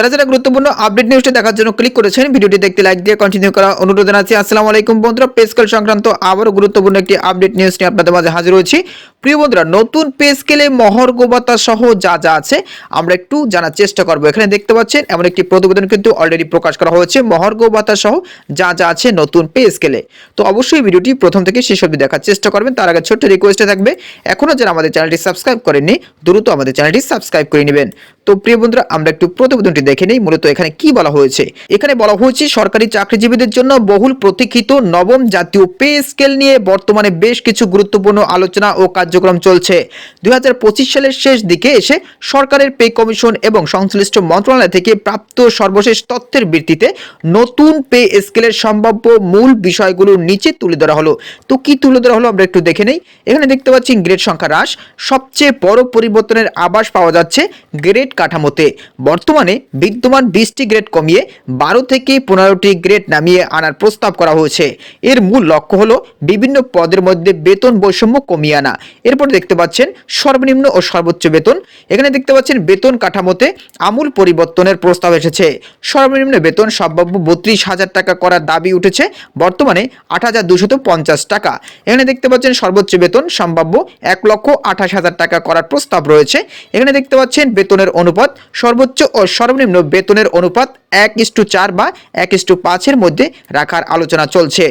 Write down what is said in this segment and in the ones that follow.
যারা যারা গুরুত্বপূর্ণ আপডেট নিউজটি দেখার জন্য ক্লিক করেছেন ভিডিওটি দেখতে লাইক দিয়ে কন্টিনিউ করা অনুরোধ জানাচ্ছি। আসসালামু আলাইকুম বন্ধুরা পে স্কেল সংক্রান্ত আবারও গুরুত্বপূর্ণ একটি আপডেট নিউজ নিয়ে আপনাদের মাঝে হাজির হয়েছি। প্রিয় বন্ধুরা, নতুন পে স্কেলে মহর্গ ভাতা সহ যা যা আছে, আমরা একটু জানার চেষ্টা করব। এখানে দেখতে পাচ্ছেন, এমন একটি প্রতিবেদন কিন্তু অলরেডি প্রকাশ করা হয়েছে মহর্গ ভাতা সহ যা যা আছে নতুন পে স্কেলে তো অবশ্যই ভিডিওটি প্রথম থেকে শেষ অবধি দেখার চেষ্টা করবেন, তার আগে ছোট্ট রিকোয়েস্টে থাকবে এখনও যারা আমাদের চ্যানেলটি সাবস্ক্রাইব করেননি, দ্রুত আমাদের চ্যানেলটি সাবস্ক্রাইব করে নেবেন। তো প্রিয় বন্ধুরা, আমরা একটু প্রতিবেদনটি দেখে নেই। মূলত এখানে কি বলা হয়েছে? এখানে বলা হয়েছে, সরকারি চাকরিজীবীদের জন্য বহুল প্রতীক্ষিত নবম জাতীয় পে স্কেল নিয়ে বর্তমানে বেশ কিছু গুরুত্বপূর্ণ আলোচনা ও কার্যক্রম চলছে। দুই হাজার পঁচিশ সালের শেষ দিকে এসে সরকারের পে কমিশন এবং সংশ্লিষ্ট মন্ত্রণালয় থেকে প্রাপ্ত সর্বশেষ তথ্যের ভিত্তিতে নতুন পে স্কেলের সম্ভাব্য মূল বিষয়গুলো নিচে তুলে ধরা হলো। তো কি তুলে ধরা হলো আমরা একটু দেখে নেই। এখানে দেখতে পাচ্ছি, গ্রেড সংখ্যা হ্রাস। সবচেয়ে বড় পরিবর্তনের আভাস পাওয়া যাচ্ছে, গ্রেড কাঠামোতে বর্তমানে বিদ্যমান বিশটি গ্রেড কমিয়ে বারো থেকে পনেরোটি গ্রেড নামিয়ে আনার প্রস্তাব করা হয়েছে। এর মূল লক্ষ্য হলো বিভিন্ন পদের মধ্যে বেতন বৈষম্য কমিয়ে আনা। এরপর দেখতে পাচ্ছেন সর্বনিম্ন ও সর্বোচ্চ বেতন। এখানে দেখতে পাচ্ছেন বেতন কাঠামোতে আমূল পরিবর্তনের প্রস্তাব এসেছে। সর্বনিম্ন বেতন সম্ভাব্য বত্রিশ হাজার টাকা করার দাবি উঠেছে। বর্তমানে আট হাজার দুশত পঞ্চাশ টাকা। এখানে দেখতে পাচ্ছেন সর্বোচ্চ বেতন সম্ভাব্য এক লক্ষ আঠাশ হাজার টাকা করার প্রস্তাব রয়েছে। এখানে দেখতে পাচ্ছেন বেতনের অনুপাত সর্বোচ্চ ও সর্বনিম্ন বেতনের অনুপাত এক ইস্টু চার বা এক ইস্টু পাঁচের মধ্যে রাখার আলোচনা চলছে।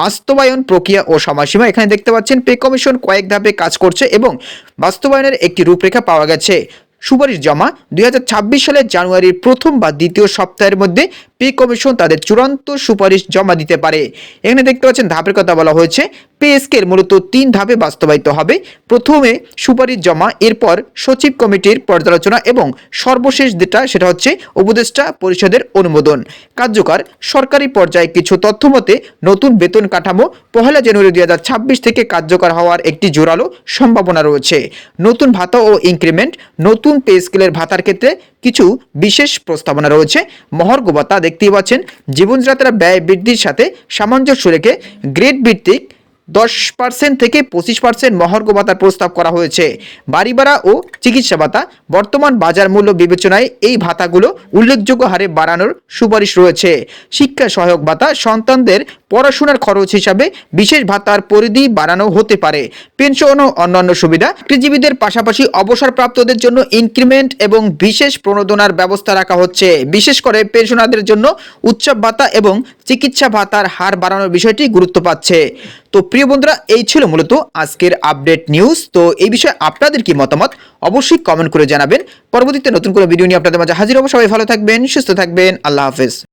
বাস্তবায়ন প্রক্রিয়া ও সময়সীমা এখানে দেখতে পাচ্ছেন, পে কমিশন কয়েক ধাপে কাজ করছে এবং বাস্তবায়নের একটি রূপরেখা পাওয়া গেছে। সুপারিশ জমা দুই হাজার ছাব্বিশ সালের জানুয়ারির প্রথম বা দ্বিতীয় সপ্তাহের মধ্যে পে কমিশন তাদের চূড়ান্ত সুপারিশ জমা দিতে পারে। এখানে দেখতে পাচ্ছেন, ধাপের কথা বলা হয়েছে, পে স্কেল মূলত তিন ধাপে বাস্তবায়িত হবে। প্রথমে সুপারিশ জমা, এরপর সচিব কমিটির পর্যালোচনা এবং সর্বশেষ যেটা, সেটা হচ্ছে উপদেষ্টা পরিষদের অনুমোদন। কার্যকর সরকারি পর্যায়ে কিছু তথ্য মতে, নতুন বেতন কাঠামো পহেলা জানুয়ারি দুই হাজার ছাব্বিশ থেকে কার্যকর হওয়ার একটি জোরালো সম্ভাবনা রয়েছে। নতুন ভাতা ও ইনক্রিমেন্ট নতুন পে স্কেলের ভাতার ক্ষেত্রে কিছু বিশেষ প্রস্তাবনা রয়েছে। মহর্গ ভাতা দেখতেই পাচ্ছেন জীবনযাত্রা ব্যয় বৃদ্ধির সাথে সামঞ্জস্য রেখে গ্রেড ভিত্তিক দশ পার্সেন্ট থেকে পঁচিশ পার্সেন্ট মহর্গ ভাতার প্রস্তাব করা হয়েছে। বাড়ি ভাড়া ও চিকিৎসা ভাতা, বর্তমান বাজার মূল্য বিবেচনায় এই ভাতাগুলো উল্লেখযোগ্য হারে বাড়ানোর সুপারিশ রয়েছে। শিক্ষা সহায়ক ভাতা সন্তানদের পড়াশোনার খরচ হিসাবে বিশেষ ভাতার পরিধি বাড়ানো হতে পারে। পেনশন ও অন্যান্য সুবিধা। চাকরিজীবীদের পাশাপাশি অবসরপ্রাপ্তদের জন্য ইনক্রিমেন্ট এবং বিশেষ প্রণোদনার ব্যবস্থা রাখা হচ্ছে। বিশেষ করে পেনশনারদের জন্য উৎসব ভাতা এবং চিকিৎসা ভাতার হার বাড়ানোর বিষয়টি গুরুত্ব পাচ্ছে। তো প্রিয় বন্ধুরা, এই ছিল মূলত আজকের আপডেট নিউজ। তো এই বিষয়ে আপনাদের কি মতামত অবশ্যই কমেন্ট করে জানাবেন। পরবর্তীতে নতুন কোনো ভিডিও নিয়ে আপনাদের মাঝে হাজির হব। সবাই ভালো থাকবেন, সুস্থ থাকবেন। আল্লাহ হাফেজ।